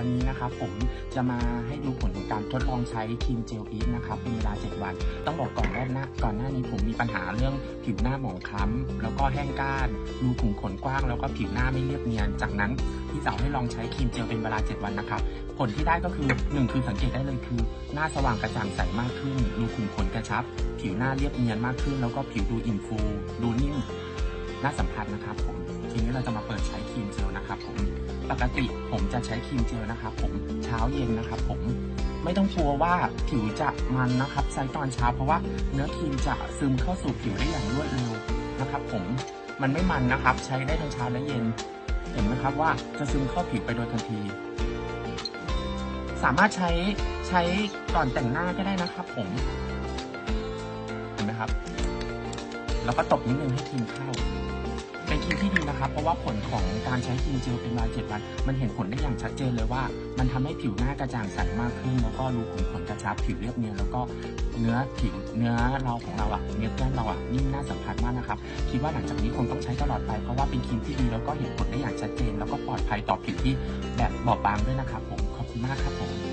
วันนี้นะครับผมจะมาให้ดูผลของการทดลองใช้ครีมเจลอีฟนะครับเป็นเวลา 7 วัน ต้องบอกก่อนว่าหน้าก่อนหน้านี้ผมมีปัญหาเรื่องผิวหน้าหมองคล้ำแล้วก็แห้งก้านรูขุมขนกว้าง แล้วก็ผิวหน้าไม่เรียบเนียน จากนั้นพี่สาวให้ลองใช้ครีมเจลเป็นเวลา 7 วันนะครับผลที่ได้ก็คือ 1 คือสังเกตได้เลยคือ หน้าสว่างกระจ่างใสมากขึ้นรูขุมขนกระชับ ผิวหน้าเรียบเนียนมากขึ้น แล้วก็ผิวดูอิ่มฟู ดูนิ่มน่าสัมผัสนะครับผม ทีนี้เราจะมาเปิดใช้ครีมเจลนะครับผมปกติผมจะใช้ครีมเจลนะครับผมเช้าเย็นนะครับผมไม่ต้องกลัวว่าผิวจะมันนะครับใช้ตอนเช้าเพราะว่าเนื้อครีมจะซึมเข้าสู่ผิวได้อย่างรวดเร็วนะครับผมมันไม่มันนะครับ ใช้ได้ทั้งเช้าและเย็น เห็นไหมครับว่าจะซึมเข้าผิวไปโดยทันที สามารถใช้ใช้ก่อนแต่งหน้าก็ได้นะครับ ผม เห็นไหมครับ แล้วก็ตบนิดนึงให้ครีมเข้า รับเพราะว่าผลของการใช้ครีมเจลเป็นเวลาเจ็ดวัน มันเห็นผลได้อย่างชัดเจนเลยว่า มันทำให้ผิวหน้ากระจ่างใสมากขึ้น แล้วก็รูขุมขนกระชับผิวเรียบเนียนแล้วก็เนื้อผิวเนื้อเราของเราอะเนื้อแก้มเราอะนิ่มน่าสัมผัสมากนะครับคิดว่าหลังจากนี้คงต้องใช้ตลอดไปเพราะว่าเป็นครีมที่ดีแล้วก็เห็นผลได้อย่างชัดเจน แล้วก็ปลอดภัยต่อผิวที่แบบบอบบางด้วยนะครับผมขอบคุณมากครับผม